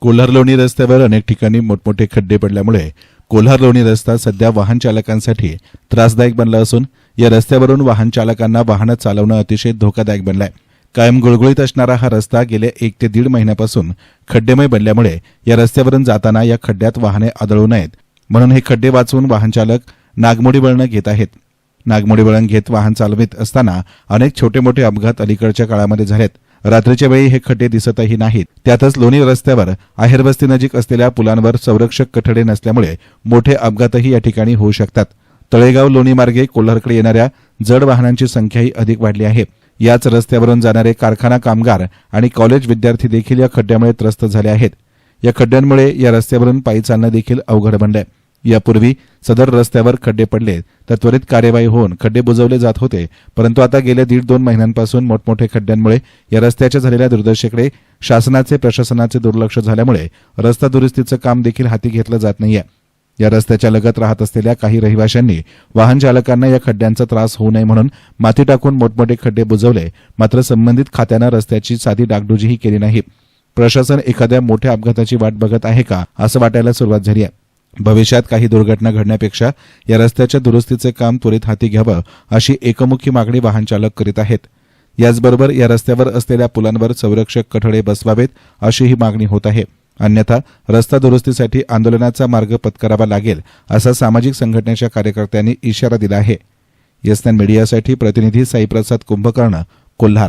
कोल्हार लोणी रस्त्यावर अनेक ठिकाणी मोठमोठे खड्डे पडल्यामुळे कोल्हार लोणी रस्ता सध्या वाहन चालकांसाठी त्रासदायक बनला असून या रस्त्यावरून वाहन चालकांना वाहनं चालवणं अतिशय धोकादायक बनलंय. कायम गुळगुळीत असणारा हा रस्ता गेल्या एक ते दीड महिन्यापासून खड्डेमय बनल्यामुळे या रस्त्यावरून जाताना या खड्ड्यात वाहने आदळू नयेत. म्हणून हे खड्डे वाचवून वाहन चालक नागमोडी वळणं घेत आहेत. नागमोडी वळण घेत वाहन चालवित असताना अनेक छोटे मोठे अपघात अलीकडच्या काळामध्ये झालेत. रात्रीच्या वेळी हे खड्डे दिसतही नाहीत. त्यातच लोणी रस्त्यावर आहेरबस्ती नजीक असलेल्या पुलांवर संरक्षक कठडे नसल्यामुळे मोठे अपघातही या ठिकाणी होऊ शकतात. तळेगाव लोणी मार्गे कोल्हारकडे येणाऱ्या जड वाहनांची संख्याही अधिक वाढली आहे. याच रस्त्यावरून जाणारे कारखाना कामगार आणि कॉलेज विद्यार्थी देखील या खड्ड्यामुळे त्रस्त झाले आहेत. या खड्ड्यांमुळे या रस्त्यावरून पायी चालणं देखील अवघड बनलंय. यापूर्वी सदर रस्त्यावर खड्डे पडले तर त्वरित कार्यवाही होऊन खड्डे बुजवले जात होते. परंतु आता गेल्या दीड दोन महिन्यांपासून मोठमोठे खड्ड्यांमुळे या रस्त्याच्या झालेल्या दुर्दशेकडे शासनाचे प्रशासनाचे दुर्लक्ष झाल्यामुळे रस्ता दुरुस्तीचं काम देखील हाती घेतलं जात नाहीये. या रस्त्याच्या लगत राहत असलेल्या काही रहिवाशांनी वाहन चालकांना या खड्ड्यांचा त्रास होऊ नये म्हणून माती टाकून मोठमोठे खड्डे बुजवले मात्र संबंधित खात्यानं रस्त्याची साधी डागडुजीही केली नाही. प्रशासन एखाद्या मोठ्या अपघाताची वाट बघत आहे का असं वाटायला सुरुवात झाली आहे. भविष्यात काही दुर्घटना घडण्यापेक्षा या रस्त्याच्या दुरुस्तीचे काम त्वरित हाती घ्यावं अशी एकमुखी मागणी वाहन चालक करीत आहेत. याचबरोबर या रस्त्यावर असलेल्या पुलांवर संरक्षक कठडे बसवावेत अशीही मागणी होत आहे. अन्यथा रस्ता दुरुस्तीसाठी आंदोलनाचा मार्ग पत्करावा लागेल असा सामाजिक संघटनेच्या कार्यकर्त्यांनी इशारा दिला आहे. यस्नॅन मीडियासाठी प्रतिनिधी साईप्रसाद कुंभकर्ण कोल्हार.